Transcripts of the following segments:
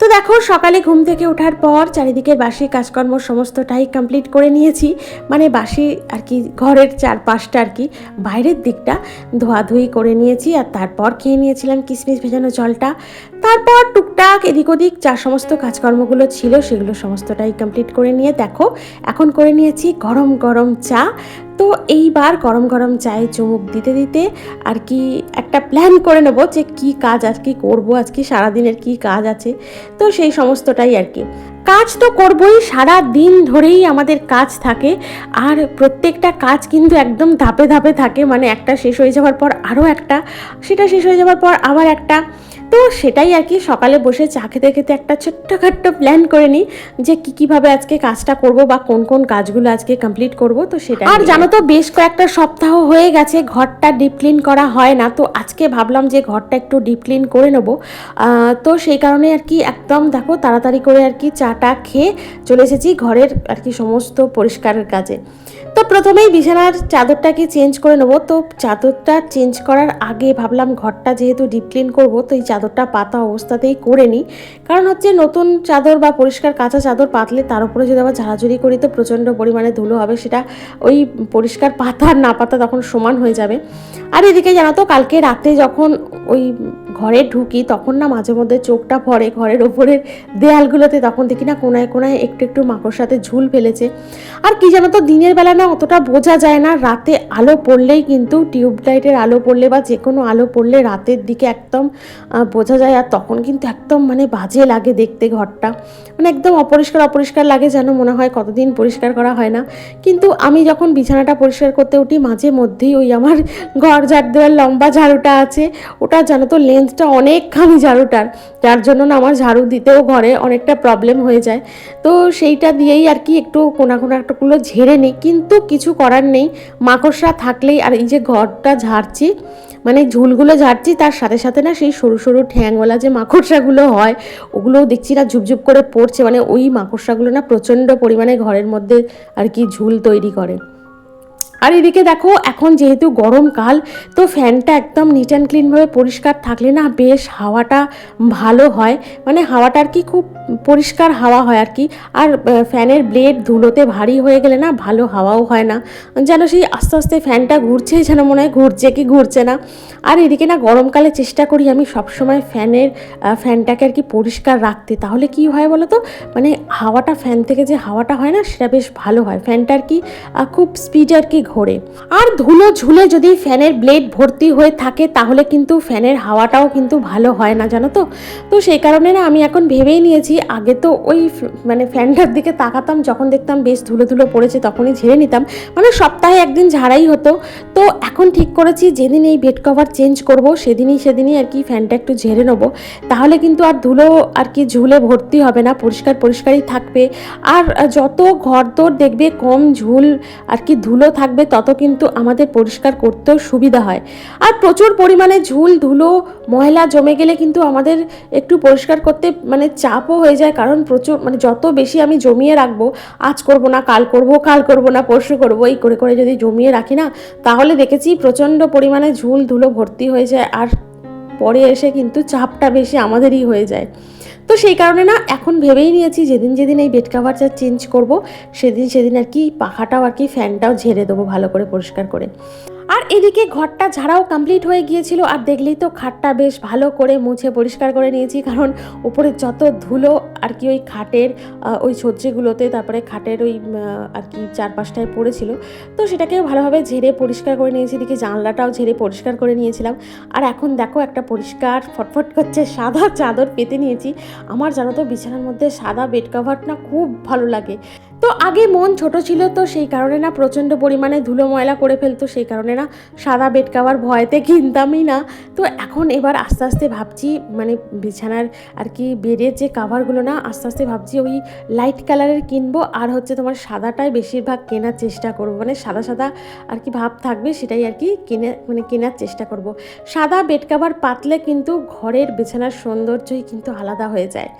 তো দেখো, সকালে ঘুম থেকে ওঠার পর চারিদিকের বাসি কাজকর্ম সমস্তটাই কমপ্লিট করে নিয়েছি। মানে বাসি আর কি, ঘরের চারপাশটা আর কি, বাইরের দিকটা ধোয়াধুয়ি করে নিয়েছি আর তারপর খেয়ে নিয়েছিলাম কিশমিশ ভেজানো জলটা। তারপর টুকটাক এদিক ওদিক যা সমস্ত কাজকর্মগুলো ছিল সেগুলো সমস্তটাই কমপ্লিট করে নিয়ে, দেখো, এখন করে নিয়েছি গরম গরম চা। তো এইবার গরম গরম চায়ে চুমুক দিতে দিতে আর কি একটা প্ল্যান করে নেব যে কি কাজ আজকে করব, আজকে সারাদিনের কি কাজ আছে। তো সেই সমস্তটাই আর কি। কাজ তো করবই সারা দিন ধরেই আমাদের কাজ থাকে। আর প্রত্যেকটা কাজ কিন্তু একদম ধাপে ধাপে থাকে। মানে একটা শেষ হয়ে যাওয়ার পর আরও একটা, সেটা শেষ হয়ে যাওয়ার পর আবার একটা। তো সেটাই আর কি সকালে বসে চা খেতে খেতে একটা ছোট্টখাট্ট প্ল্যান করে নিই যে কী কীভাবে আজকে কাজটা করব বা কোন কোন কাজগুলো আজকে কমপ্লিট করব তো সেটা আর জানো তো বেশ কয়েকটা সপ্তাহ হয়ে গেছে ঘরটা ডিপ ক্লিন করা হয় না তো আজকে ভাবলাম যে ঘরটা একটু ডিপ ক্লিন করে নেব। তো সেই কারণে আর কি একদম দেখো তাড়াতাড়ি করে আর কি চাটা খেয়ে চলে এসেছি ঘরের আর কি সমস্ত পরিষ্কারের কাজে। তো প্রথমেই বিছানার চাদরটাকে চেঞ্জ করে নেব। তো চাদরটা চেঞ্জ করার আগে ভাবলাম ঘরটা যেহেতু ডিপ ক্লিন করব, তো এই চাদরটা পাতা অবস্থাতেই করে নিই। কারণ হচ্ছে নতুন চাদর বা পরিষ্কার কাঁচা চাদর পাতলে তার উপরে যদি আবার ঝাড়াঝুড়ি করি তো প্রচণ্ড পরিমাণে ধুলো হবে, সেটা ওই পরিষ্কার পাতা আর না পাতা তখন সমান হয়ে যাবে। আর এদিকে জানো তো কালকে রাতে যখন ওই ঘরে ঢুকি তখন না মাঝে মধ্যে চোখটা ভরে ঘরের ওপরের দেয়ালগুলোতে, তখন দেখি না কোনায় কোনায় একটু একটু মাকড় সাথে ঝুল ফেলেছে। আর কি জানো তো দিনের বেলা না অতটা বোঝা যায় না। রাতে আলো পড়লেই কিন্তু টিউব লাইটের আলো পড়লে বা যে কোনো আলো পড়লে রাতের দিকে একদম বোঝা যায়। আর তখন কিন্তু একদম মানে বাজে লাগে দেখতে ঘরটা। মানে একদম অপরিষ্কার অপরিষ্কার লাগে যেন মনে হয় কতদিন পরিষ্কার করা হয় না। কিন্তু আমি যখন বিছানাটা পরিষ্কার করতে উঠি, মাঝে মধ্যেই ওই আমার ঘর ঝাড় দেওয়ার লম্বা ঝাড়ুটা আছে। ওটা জানো তো লেন্থটা অনেকখানি ঝাড়ুটার। যার জন্য না আমার ঝাড়ু দিতেও ঘরে অনেকটা প্রবলেম হয়ে যায়। তো সেইটা দিয়েই আর কি একটু কোনা কোনা একটাগুলো ঝেড়ে নিই। কিন্তু কিছু করার নেই। মাকড়সা থাকলেই আর এই যে ঘরটা ঝাড়ছি মানে ঝুলগুলো ঝাড়ছি, তার সাথে সাথে না সেই সরু সরু ঠ্যাংওয়ালা যে মাকড়সাগুলো হয়, ওগুলোও দেখছি না ঝুপঝুপ করে পড়ছে। মানে ওই মাকড়সাগুলো না প্রচণ্ড পরিমাণে ঘরের মধ্যে আর কি ঝুল তৈরি করে। আর এদিকে দেখো, এখন যেহেতু গরমকাল তো ফ্যানটা একদম নিট অ্যান্ড ক্লিনভাবে পরিষ্কার থাকলে না বেশ হাওয়াটা ভালো হয়। মানে হাওয়াটা আর কি খুব পরিষ্কার হাওয়া হয় আর কি। আর ফ্যানের ব্লেড ধুলোতে ভারী হয়ে গেলে না ভালো হাওয়াও হয় না। যেন সেই আস্তে আস্তে ফ্যানটা ঘুরছে, যেন মনে হয় ঘুরছে কি ঘুরছে না। আর এদিকে না গরমকালে চেষ্টা করি আমি সবসময় ফ্যানের ফ্যানটাকে আর কি পরিষ্কার রাখতে। তাহলে কি হয় বলো তো? মানে হাওয়াটা, ফ্যান থেকে যে হাওয়াটা হয় না, সেটা বেশ ভালো হয়। ফ্যানটা আর কি খুব স্পিড আর কি ঘোরে। আর ধুলো ঝুলে যদি ফ্যানের ব্লেড ভর্তি হয়ে থাকে, তাহলে কিন্তু ফ্যানের হাওয়াটাও কিন্তু ভালো হয় না, জানো তো? তো সেই কারণে না আমি এখন ভেবেই নিয়েছি, আগে তো ওই মানে ফ্যানটার দিকে তাকাতাম, যখন দেখতাম বেশ ধুলো ধুলো পড়েছে তখনই ঝেড়ে নিতাম। মানে সপ্তাহে একদিন ঝাড়াই হতো। তো এখন ঠিক করেছি, যেদিন এই বেড কভার চেঞ্জ করব, সেদিনই সেদিনই আর কি ফ্যানটা একটু ঝেড়ে নেব। তাহলে কিন্তু আর ধুলো আর কি ঝুলে ভর্তি হবে না, পরিষ্কার পরিষ্কারই থাকবে। আর যত ঘর দেখবে, কম ঝুল আর কি ধুলো থাকবে তত কিন্তু আমাদের পরিষ্কার করতেও সুবিধা হয়। আর প্রচুর পরিমাণে ঝুল, ধুলো, ময়লা জমে গেলে কিন্তু আমাদের একটু পরিষ্কার করতে মানে চাপও হয়ে যায়, কারণ প্রচুর মানে যত বেশি আমি জমিয়ে রাখব, আজ করব না, কাল করব কাল করব না, পরশু করব, এই করে করে যদি জমিয়ে রাখি না, তাহলে দেখেছি প্রচণ্ড পরিমাণে ঝুল, ধুলো ভর্তি হয়ে যায়, আর পরে এসে কিন্তু চাপটা বেশি আমাদেরই হয়ে যায়। তো সেই কারণে না এখন ভেবেই নিয়েছি যেদিন যেদিন এই বেড কাভারটা চেঞ্জ করব, সেদিন সেদিন আর কি পাখাটাও আর কি ফ্যানটাও ঝেড়ে দেবো ভালো করে পরিষ্কার করে। আর এদিকে ঘরটা ঝাড়াও কমপ্লিট হয়ে গিয়েছিল, আর দেখলেই তো খাটটা বেশ ভালো করে মুছে পরিষ্কার করে নিয়েছি, কারণ উপরে যত ধুলো আর কি ওই খাটের ওই সজ্জিগুলোতে, তারপরে খাটের ওই আর কি চারপাশটায় পড়েছিল, তো সেটাকে ভালোভাবে ঝেড়ে পরিষ্কার করে নিয়েছি, এদিকে জানলাটাও ঝেড়ে পরিষ্কার করে নিয়েছিলাম, আর এখন দেখো একটা পরিষ্কার ফটফট করছে সাদা চাদর পেতে নিয়েছি, আমার জানো তো বিছানার মধ্যে সাদা বেড কাভার না খুব ভালো লাগে, তো আগে মন ছোট ছিল তো সেই কারণে না প্রচণ্ড পরিমাণে ধুলো ময়লা করে ফেলতো, সেই কারণে না, সাদা বেড কাভার ভয়তে কিনতামই না। তো এখন এবার আস্তে আস্তে ভাবছি মানে বিছানার আর কি বেডের যে কাভারগুলো না, আস্তে আস্তে ভাবছি ওই লাইট কালারের কিনবো। আর হচ্ছে তোমার সাদাটাই বেশিরভাগ কেনার চেষ্টা করব। মানে সাদা সাদা আর কি ভাব থাকবে সেটাই আর কি কিনে মানে কেনার চেষ্টা করব। সাদা বেড কাভার পাতলে কিন্তু ঘরের বিছানার সৌন্দর্যই কিন্তু আলাদা হয়ে যায়।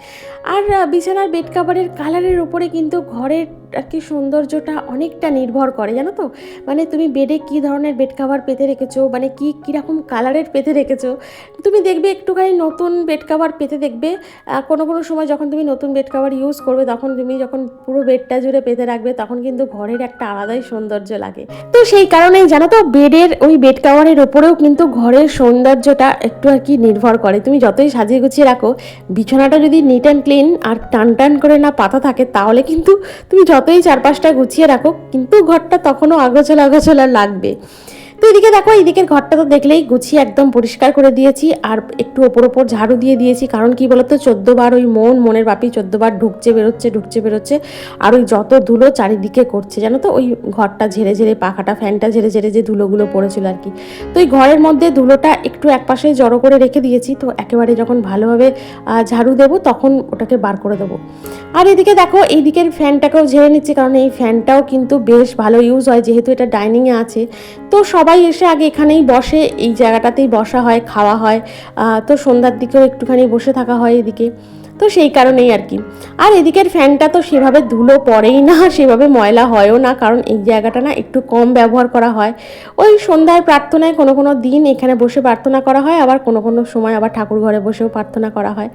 আর বিছানার বেড কাভারের কালারের উপরে কিন্তু ঘরের আর কি সৌন্দর্যটা অনেকটা নির্ভর করে, জানো তো? মানে তুমি বেডে কী ধরনের বেড কাভার পেতে রেখেছো? মানে কি কীরকম কালারের পেতে রেখেছো? তুমি দেখবে একটুখানি নতুন বেড কাভার পেতে দেখবে। কোনো কোনো সময় যখন তুমি নতুন বেড কাভার ইউজ করবে, তখন তুমি যখন পুরো বেডটা জুড়ে পেতে রাখবে, তখন কিন্তু ঘরের একটা আলাদাই সৌন্দর্য লাগে। তো সেই কারণেই জানো তো বেডের ওই বেড কাভারের ওপরেও কিন্তু ঘরের সৌন্দর্যটা একটু আর কি নির্ভর করে। তুমি যতই সাজিয়ে গুছিয়ে রাখো, বিছানাটা যদি নিট অ্যান্ড ক্লিন আর টান টান করে না পাতা থাকে, তাহলে কিন্তু তুমি যতই চারপাশটা গুছিয়ে রাখো কিন্তু ঘরটা তখনও আগোছালা আগোছালা লাগবে। তো এদিকে দেখো, এদিকের ঘরটা তো দেখলেই গুছিয়ে একদম পরিষ্কার করে দিয়েছি আর একটু ওপর ওপর ঝাড়ু দিয়ে দিয়েছি। কারণ কি বলতো, চোদ্দ বার ওই মন, মনের বাপি চোদ্দ বার ঢুকছে, বেরোচ্ছে ঢুকছে, বেরোচ্ছে। আর ওই যত ধুলো চারিদিকে করছে, জানো তো, ওই ঘরটা ঝেড়ে ঝেড়ে, পাখাটা, ফ্যানটা ঝেড়ে ঝেড়ে যে ধুলোগুলো পড়েছিল আর কি। তো ওই ঘরের মধ্যে ধুলোটা একটু একপাশে জড়ো করে রেখে দিয়েছি। তো একেবারে যখন ভালোভাবে ঝাড়ু দেবো, তখন ওটাকে বার করে দেবো। আর এদিকে দেখো এই দিকের ফ্যানটাকেও ঝেড়ে নিচ্ছি। কারণ এই ফ্যানটাও কিন্তু বেশ ভালো ইউজ হয়, যেহেতু এটা ডাইনিংয়ে আছে। তো সবাই এসে আগে এখানেই বসে, এই জায়গাটাতেই বসা হয়, খাওয়া হয়। তো সন্ধ্যার দিকেও একটুখানি বসে থাকা হয় এদিকে। তো সেই কারণেই আর কি। আর এদিকের ফ্যানটা তো সেভাবে ধুলো পড়েই না, সেভাবে ময়লা হয়ও না, কারণ এই জায়গাটা না একটু কম ব্যবহার করা হয়। ওই সন্ধ্যায় প্রার্থনায় কোনো কোনো দিন এখানে বসে প্রার্থনা করা হয়, আবার কোনো কোনো সময় আবার ঠাকুর ঘরে বসেও প্রার্থনা করা হয়।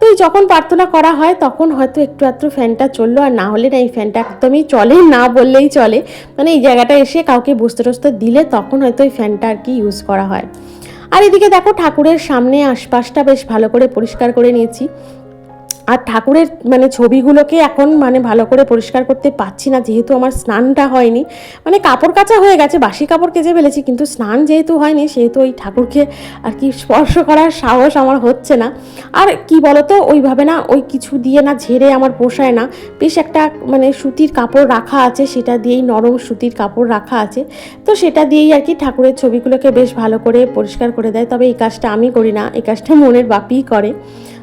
তো যখন প্রার্থনা করা হয়, তখন হয়তো একটু একটু ফ্যানটা চলল, আর না হলে না এই ফ্যানটা একদমই চলে, না বললেই চলে। মানে এই জায়গাটা এসে কাউকে বুঝতে টসতে দিলে তখন হয়তো এই ফ্যানটা আর কি ইউজ করা হয়। আর এদিকে দেখো ঠাকুরের সামনে আশপাশটা বেশ ভালো করে পরিষ্কার করে নিয়েছি। আর ঠাকুরের মানে ছবিগুলোকে এখন মানে ভালো করে পরিষ্কার করতে পারছি না, যেহেতু আমার স্নানটা হয়নি। মানে কাপড় কাচা হয়ে গেছে, বাসি কাপড় কেচে ফেলেছি, কিন্তু স্নান যেহেতু হয়নি, সেহেতু ওই ঠাকুরকে আর কি স্পর্শ করার সাহস আমার হচ্ছে না। আর কি বলতো, ওইভাবে না, ওই কিছু দিয়ে না ঝেড়ে আমার পোষায় না। বেশ একটা মানে সুতির কাপড় রাখা আছে, সেটা দিয়েই নরম সুতির কাপড় রাখা আছে। তো সেটা দিয়েই আর কি ঠাকুরের ছবিগুলোকে বেশ ভালো করে পরিষ্কার করে দেয়। তবে এই কাজটা আমি করি না, এই কাজটা মনের বাপিই করে।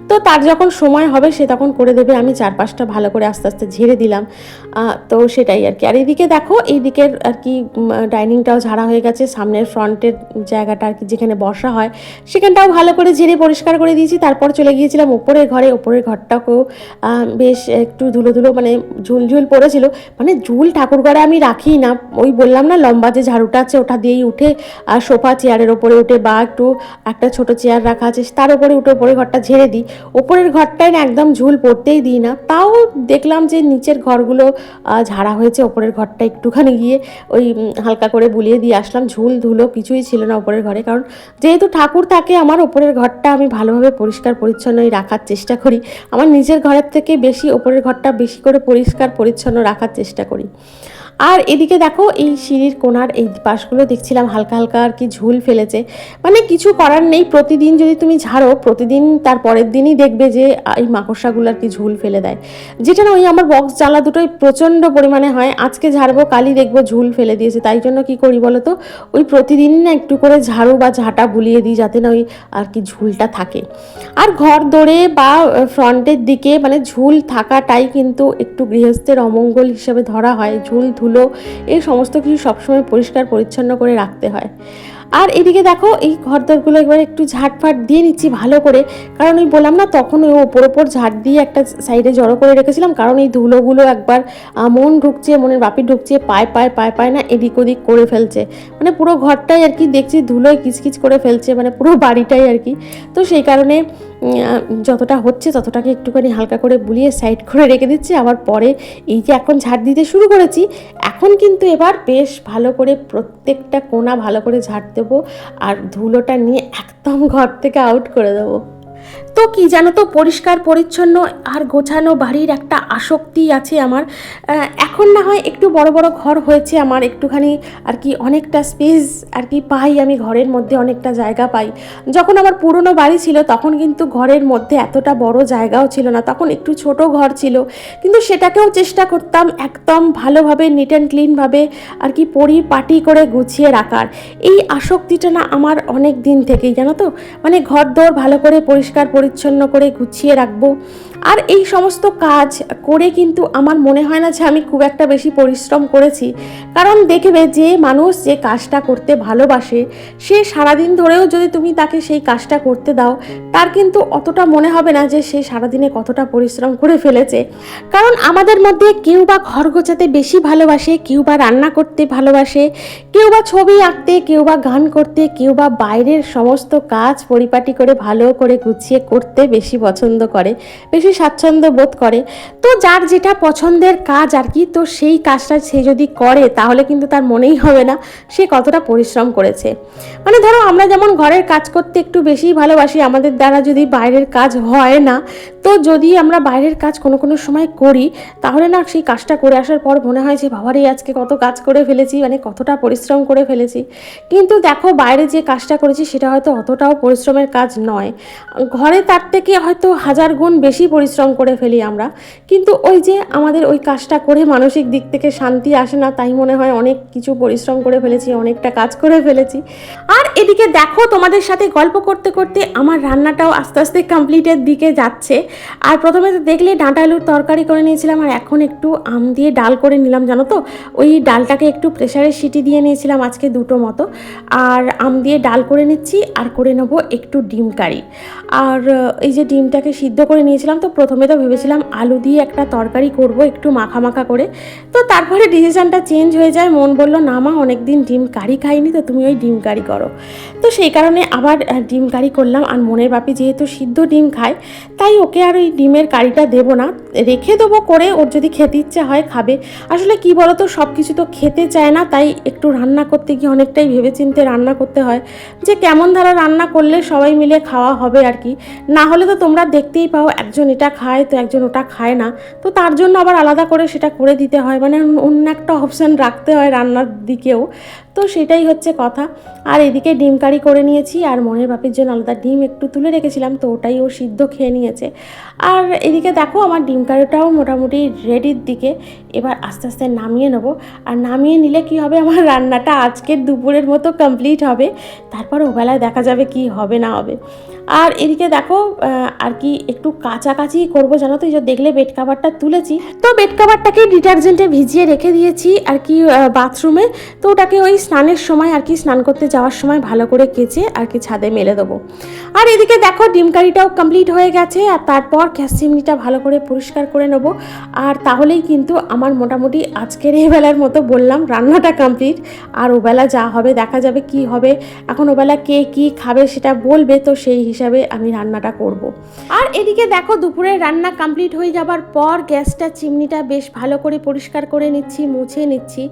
তো তার যখন সময় হবে, সে তখন করে দেবে। আমি চারপাশটা ভালো করে আস্তে আস্তে ঝেড়ে দিলাম। তো সেটাই আর কি। আর এদিকে দেখো এই দিকের আর কি ডাইনিংটাও ঝাড়া হয়ে গেছে। সামনের ফ্রন্টের জায়গাটা আর কি যেখানে বসা হয়, সেখানটাও ভালো করে ঝেড়ে পরিষ্কার করে দিয়েছি। তারপর চলে গিয়েছিলাম ওপরের ঘরে। ওপরের ঘরটাকেও বেশ একটু ধুলো ধুলো মানে ঝুল ঝুল পড়েছিল। মানে ঝুল ঠাকুর ঘরে আমি রাখি না। ওই বললাম না, লম্বা যে ঝাড়ুটা আছে, ওটা দিয়েই উঠে, আর সোফা চেয়ারের ওপরে উঠে বা একটু একটা ছোট চেয়ার রাখা আছে, তার উপরে উঠে ওপরে ঘরটা ঝেড়ে দিই। ওপরের ঘরটায় না একদম ঝুল পড়তেই দিই না। তাও দেখলাম যে নিচের ঘরগুলো ঝাড়া হয়েছে, ওপরের ঘরটা একটুখানি গিয়ে ওই হালকা করে বুলিয়ে দিয়ে আসলাম। ঝুল ধুলো কিছুই ছিল না ওপরের ঘরে, কারণ যেহেতু ঠাকুর থাকে, আমার ওপরের ঘরটা আমি ভালোভাবে পরিষ্কার পরিচ্ছন্নই রাখার চেষ্টা করি। আমার নিজের ঘরের থেকে বেশি ওপরের ঘরটা বেশি করে পরিষ্কার পরিচ্ছন্ন রাখার চেষ্টা করি। আর এদিকে দেখো, এই সিঁড়ির কোণার এই পাশগুলো দেখছিলাম, হালকা হালকা আর কি ঝুল ফেলেছে। মানে কিছু করার নেই, প্রতিদিন যদি তুমি ঝাড়ো, প্রতিদিন তার পরের দিনই দেখবে যে এই মাকড়সাগুলো আর কি ঝুল ফেলে দেয়। যেটা না, ওই আমার বক্স জ্বালা দুটোই প্রচণ্ড পরিমাণে হয়। আজকে ঝাড়বো, কালই দেখব ঝুল ফেলে দিয়েছে। তাই জন্য কি করি বলো তো, ওই প্রতিদিন না একটু করে ঝাড়ু বা ঝাঁটা বুলিয়ে দিই, যাতে না ওই আর কি ঝুলটা থাকে। আর ঘর দৌড়ে বা ফ্রন্টের দিকে মানে ঝুল থাকাটাই কিন্তু একটু গৃহস্থের অমঙ্গল হিসেবে ধরা হয়। ঝুল ধুলো এই সমস্ত কিছু সবসময় পরিষ্কার, পরিচ্ছন্ন করে রাখতে হয়। আর এদিকে দেখো, এই ঘরদরগুলো একবার একটু ঝাটফাট দিয়ে নিচ্ছি ভালো করে। কারণ ওই বললাম না তখন ওই ওপর ওপর ঝাড় দিয়ে একটা সাইডে জড়ো করে রেখেছিলাম। কারণ এই ধুলোগুলো একবার মন ঢুকছে, মনের বাপি ঢুকছে, পায় পায় পায় পায় না, এদিক ওদিক করে ফেলছে। মানে পুরো ঘরটাই আর কি দেখছি ধুলোয় কিচকিচ করে ফেলছে মানে পুরো বাড়িটাই আর কি। তো সেই কারণে যতটা হচ্ছে ততটাকে একটুখানি হালকা করে বুলিয়ে সাইড করে রেখে দিচ্ছি। আবার পরে এই যে এখন ঝাড় দিতে শুরু করেছি, এখন কিন্তু এবার বেশ ভালো করে প্রত্যেকটা কোনা ভালো করে ঝাড় দেবো আর ধুলোটা নিয়ে একদম ঘর থেকে আউট করে দেবো। তো কি জানো তো, পরিষ্কার, পরিচ্ছন্ন আর গোছানো বাড়ির একটা আসক্তি আছে আমার। এখন না হয় একটু বড় বড় ঘর হয়েছে আমার একটুখানি, আর কি অনেকটা স্পেস আর কি পাই আমি ঘরের মধ্যে, অনেকটা জায়গা পাই। যখন আমার পুরনো বাড়ি ছিল, তখন কিন্তু ঘরের মধ্যে এতটা বড় জায়গাও ছিল না, তখন একটু ছোট ঘর ছিল। কিন্তু সেটাকেও চেষ্টা করতাম একদম ভালোভাবে নিট অ্যান্ড ক্লিনভাবে আর কি পরিপাটি করে গুছিয়ে রাখার। এই আসক্তিটা না আমার অনেক দিন থেকেই, জানো তো? মানে ঘর দোর ভালো করে পরিষ্কার পরিচ্ছন্ন করে গুছিয়ে রাখব। আর এই সমস্ত কাজ করে কিন্তু আমার মনে হয় না যে আমি খুব একটা বেশি পরিশ্রম করেছি। কারণ দেখবে যে মানুষ যে কাজটা করতে ভালোবাসে, সে সারাদিন ধরেও যদি তুমি তাকে সেই কাজটা করতে দাও, তার কিন্তু অতটা মনে হবে না যে সে সারাদিনে কতটা পরিশ্রম করে ফেলেছে। কারণ আমাদের মধ্যে কেউ বা ঘর গোছাতে বেশি ভালোবাসে, কেউ বা রান্না করতে ভালোবাসে, কেউ বা ছবি আঁকতে, কেউ বা গান করতে, কেউ বা বাইরের সমস্ত কাজ পরিপাটি করে ভালো করে গুছিয়ে করতে বেশি পছন্দ করে। বেশি স্বাচ্ছন্দ্য বোধ করে। তো যার যেটা পছন্দের কাজ আর কি, তো সেই কাজটা সে যদি করে, তাহলে কিন্তু তার মনেই হবে না, সে কতটা পরিশ্রম করেছে। মানে ধরো, আমরা যেমন ঘরের কাজ করতে একটু বেশি ভালোবাসি, আমাদের দ্বারা যদি বাইরের কাজ হয় না, তো যদি আমরা বাইরের কাজ কোনো কোনো সময় করি, তাহলে না সেই কাজটা করে আসার পর মনে হয় যে, বাবারে, আজকে কত কাজ করে ফেলেছি মানে কতটা পরিশ্রম করে ফেলেছি। কিন্তু দেখো, বাইরে যে কাজটা করেছি, সেটা হয়তো অতটাও পরিশ্রমের কাজ নয়। ঘরে তার থেকে হয়তো হাজার গুণ বেশি পরিশ্রম করে ফেলি আমরা। কিন্তু ওই যে আমাদের ওই কাজটা করে মানসিক দিক থেকে শান্তি আসে না, তাই মনে হয় অনেক কিছু পরিশ্রম করে ফেলেছি, অনেকটা কাজ করে ফেলেছি। আর এদিকে দেখো তোমাদের সাথে গল্প করতে করতে আমার রান্নাটাও আস্তে আস্তে কমপ্লিটের দিকে যাচ্ছে। আর প্রথমে তো দেখলে ডাঁটা আলুর তরকারি করে নিয়েছিলাম, আর এখন একটু আম দিয়ে ডাল করে নিলাম, জানো তো? ওই ডালটাকে একটু প্রেশারে সিটি দিয়ে নিয়েছিলাম আজকে দুটো মতো। আর আম দিয়ে ডাল করে নিচ্ছি, আর করে নেব একটু ডিম কারি। আর এই যে ডিমটাকে সিদ্ধ করে নিয়েছিলাম, তো প্রথমে তো ভেবেছিলাম আলু দিয়ে একটা তরকারি করব, একটু মাখা মাখা করে। তো তারপরে ডিসিশানটা চেঞ্জ হয়ে যায়, মন বলল, না মা, অনেকদিন ডিম কারি খাইনি, তো তুমি ওই ডিম কারি করো। তো সেই কারণে আবার ডিম কারি করলাম। আর মনের বাপি যেহেতু সিদ্ধ ডিম খায় তাই ওকে আর ওই ডিমের কারিটা দেবো না। রেখে দেবো করে, ওর যদি খেতে ইচ্ছে হয় খাবে। আসলে কি বলো তো সব কিছু তো খেতে চায় না, তাই একটু রান্না করতে গিয়ে অনেকটাই ভেবেচিন্তে রান্না করতে হয়। যে কেমন ধারা রান্না করলে সবাই মিলে খাওয়া হবে আর কি। না হলে তো তোমরা দেখতেই পাও, একজন এটা খায় তো একজন ওটা খায় না। তো তার জন্য আবার আলাদা করে সেটা করে দিতে হয় মানে অন্য একটা অপশান রাখতে হয় রান্নার দিকেও। তো সেটাই হচ্ছে কথা। আর এদিকে ডিম কারি করে নিয়েছি, আর মনের বাপির জন্য আলাদা ডিম একটু তুলে রেখেছিলাম, তো ওটাই ও সিদ্ধ খেয়ে নিয়েছে। আর এদিকে দেখো আমার ডিম কারিটাও মোটামুটি রেডির দিকে। এবার আস্তে আস্তে নামিয়ে নেব। আর নামিয়ে নিলে কি হবে? আমার রান্নাটা আজকের দুপুরের মতো কমপ্লিট হবে। তারপর ওবেলায় দেখা যাবে কি হবে, না হবে। আর এদিকে দেখো আর কি একটু কাছাকাছি করব জানো তো? এই যে দেখলে বেড কাভারটা তুলেছি। তো বেড কাভারটাকে ডিটারজেন্টে ভিজিয়ে রেখে দিয়েছি। আর কি বাথরুমে তো ওটাকে ওই স্নানের সময় আর কি স্নান করতে যাওয়ার সময় ভালো করে কেচে আর কি ছাদে মেলে দেবো। আর এদিকে দেখো ডিম কারিটাও কমপ্লিট হয়ে গেছে। আর তারপর গ্যাস চিমনিটা ভালো করে পরিষ্কার করে নেব। আর তাহলেই কিন্তু আমার মোটামুটি আজকের এই বেলার মতো বললাম, রান্নাটা কমপ্লিট আর ওবেলা যা হবে, দেখা যাবে কি হবে। এখন ওবেলা কে কি খাবে সেটা বলবে, তো সেই হিসাবে আমি রান্নাটা করব। আর এদিকে দেখো দুপুরে রান্না কমপ্লিট হয়ে যাবার পর গ্যাসটা, চিমনিটা বেশ ভালো করে পরিষ্কার করে নিচ্ছি, মুছে নিচ্ছি।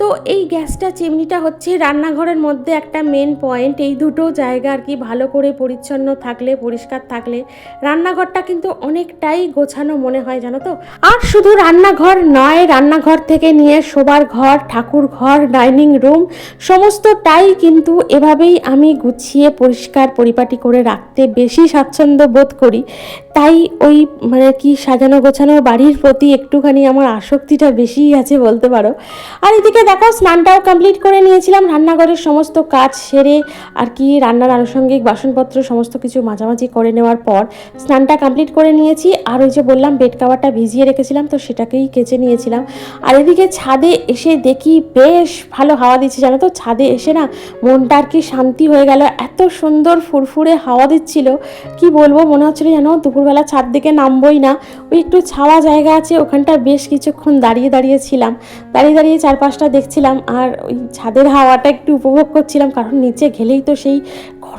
তো এই গ্যাসটা, চিমনিটা হচ্ছে রান্নাঘরের মধ্যে একটা মেন পয়েন্ট এই দুটো জায়গা আর কি ভালো করে পরিচ্ছন্ন থাকলে, পরিষ্কার থাকলে রান্নাঘরটা কিন্তু অনেকটাই গোছানো মনে হয়, জানো তো? আর শুধু রান্নাঘর নয়, রান্নাঘর থেকে নিয়ে শোবার ঘর, ঠাকুর ঘর, ডাইনিং রুম, সমস্তটাই কিন্তু এভাবেই আমি গুছিয়ে পরিষ্কার পরিপাটি করে রাখতে বেশি স্বাচ্ছন্দ্য বোধ করি। তাই ওই মানে কি সাজানো গোছানো বাড়ির প্রতি একটুখানি আমার আসক্তিটা বেশিই আছে বলতে পারো। আর এদিকে দেখো, স্নানটাও কমপ্লিট করে নিয়েছিলাম, রান্নাঘরের সমস্ত কাজ সেরে আর কি রান্নার আনুষঙ্গিক বাসনপত্র, সমস্ত কিছু মাঝামাঝি করে নেওয়ার পর স্নানটা কমপ্লিট করে নিয়েছি। আর ওই যে বললাম বেড কাভারটা ভিজিয়ে রেখেছিলাম, তো সেটাকেই কেচে নিয়েছিলাম। আর এদিকে ছাদে এসে দেখি বেশ ভালো হাওয়া দিচ্ছে, জানো তো? ছাদে এসে না মনটা আর কি শান্তি হয়ে গেল। এত সুন্দর ফুরফুরে হাওয়া দিচ্ছিল। কি বলব, মনে হচ্ছিল জানো দুপুরবেলা ছাদ দিকে নামবই না। ওই একটু ছাওয়া জায়গা আছে, ওখানটা বেশ কিছুক্ষণ দাঁড়িয়ে দাঁড়িয়ে ছিলাম। দাঁড়িয়ে দাঁড়িয়ে চারপাশটা দেখছিলাম, আর ওই ছাদের হাওয়াটা একটু উপভোগ করছিলাম, কারণ নিচে গেলেই তো সেই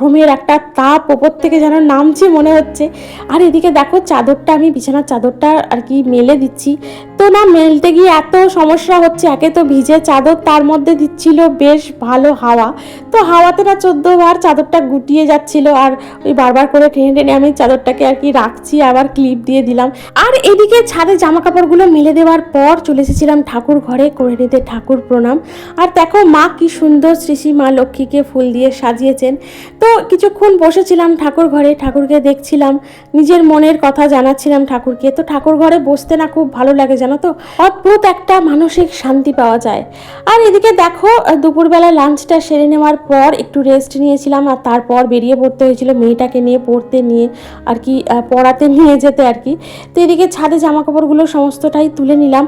গরমের একটা তাপ ওপর থেকে যেন নামছে মনে হচ্ছে। আর এদিকে দেখো চাদরটা আমি, বিছানার চাদরটা আর কি মেলে দিচ্ছি। তো না, মেলতে গিয়ে এত সমস্যা হচ্ছে, একে তো ভিজে চাদর তার মধ্যে দিচ্ছিল বেশ ভালো হাওয়া। তো হাওয়াতে না চোদ্দ বার চাদরটা গুটিয়ে যাচ্ছিল আর ওই বারবার করে টেনে টেনে আমি চাদরটাকে আর কি রাখছি, আবার ক্লিপ দিয়ে দিলাম। আর এদিকে ছাদে জামা কাপড়গুলো মেলে দেওয়ার পর চলে এসেছিলাম ঠাকুর ঘরে করে নিতে ঠাকুর প্রণাম। আর দেখো মা কি সুন্দর শ্রী মা লক্ষ্মীকে ফুল দিয়ে সাজিয়েছেন। তো কিছুক্ষণ বসেছিলাম ঠাকুর ঘরে, ঠাকুরকে দেখছিলাম, নিজের মনের কথা জানাচ্ছিলাম ঠাকুরকে। তো ঠাকুর ঘরে বসতে না খুব ভালো লাগে, জানো তো? অদ্ভুত একটা মানসিক শান্তি পাওয়া যায়। আর এদিকে দেখো, দুপুরবেলা লাঞ্চটা সেরে নেওয়ার পর একটু রেস্ট নিয়েছিলাম, আর তারপর বেরিয়ে পড়তে হয়েছিল মেয়েটাকে নিয়ে, পড়তে নিয়ে, আর কি পড়াতে নিয়ে যেতে আর কি। তো এদিকে ছাদে জামা কাপড়গুলো সমস্তটাই তুলে নিলাম।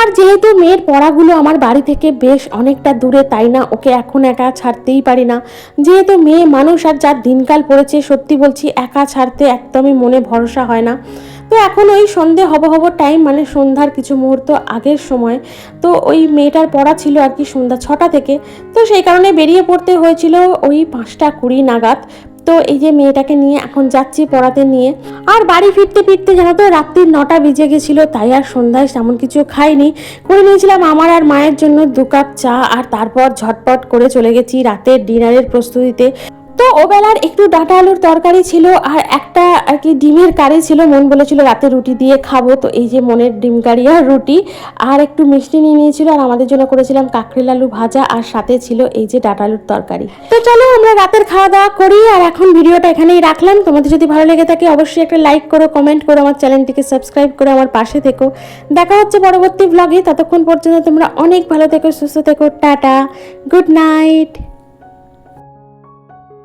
আর যেহেতু মেয়ের পড়াগুলো আমার বাড়ি থেকে বেশ অনেকটা দূরে, তাই না? ওকে এখন একা ছাড়তেই পারি না। যেহেতু মেয়ে মানুষ আর যার দিনকাল পড়েছে, সত্যি বলছি, একা ছাড়তে একদমই মনে ভরসা হয় না। তো এখন ওই সন্ধে হব হব টাইম মানে সন্ধ্যার কিছু মুহূর্ত আগের সময়। তো ওই মেয়েটার পড়া ছিল আর কি সন্ধ্যা ছটা থেকে। তো সেই কারণে বেরিয়ে পড়তে হয়েছিল ওই পাঁচটা কুড়ি নাগাদ। তো এই যে মেয়েটাকে নিয়ে এখন যাচ্ছি পড়াতে নিয়ে। আর বাড়ি ফিরতে ফিরতে জানো তো রাত্রির নটা বেজে গেছিল, তাই আর সন্ধ্যায় তেমন কিছু খাইনি। করে নিয়েছিলাম আমার আর মায়ের জন্য দু কাপ চা, আর তারপর ঝটপট করে চলে গেছি রাতের ডিনারের প্রস্তুতিতে। তো ওবেলার একটু ডাঁটা আলুর তরকারি ছিল আর একটা আর কি ডিমের কারি ছিল। মন বলেছিল রাতে রুটি দিয়ে খাব। তো এই যে মনের ডিম কারি আর রুটি আর একটু মিষ্টি নিয়ে নিয়েছিল আর আমাদের জন্য করেছিলাম কাঁকড়িল আলু ভাজা আর সাথে ছিল এই যে ডাঁটা আলুর তরকারি। তো চলো আমরা রাতের খাওয়া দাওয়া করি আর এখন ভিডিওটা এখানেই রাখলাম। তোমাদের যদি ভালো লেগে থাকে অবশ্যই একটা লাইক করো, কমেন্ট করো, আমার চ্যানেলটিকে সাবস্ক্রাইব করে আমার পাশে থেকো। দেখা হচ্ছে পরবর্তী ব্লগে ততক্ষণ পর্যন্ত তোমরা অনেক ভালো থেকো, সুস্থ থেকো, টাটা, গুড নাইট।